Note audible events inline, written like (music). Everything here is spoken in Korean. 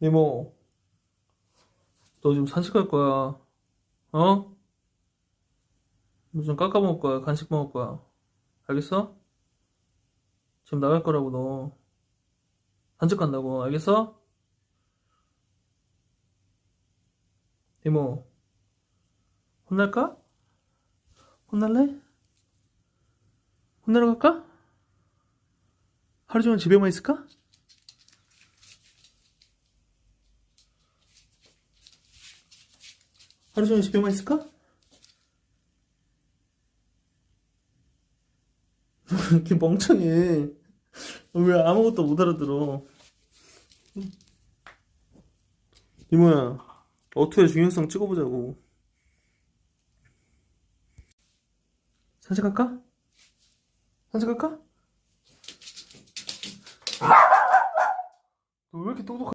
이모, 너 지금 산책할 거야. 어? 무슨 깎아 먹을 거야? 간식 먹을 거야? 알겠어? 지금 나갈 거라고, 너. 산책 간다고, 알겠어? 이모, 혼날까? 혼날래? 혼나러 갈까? 하루 종일 집에만 있을까? 하루 종일 집에만 있을까? (laughs) 이렇게 멍청해. 왜 아무것도 못 알아들어? 이모야, 어떻게 중요성 찍어보자고. 산책할까? 산책할까? 너 왜 이렇게 똑똑하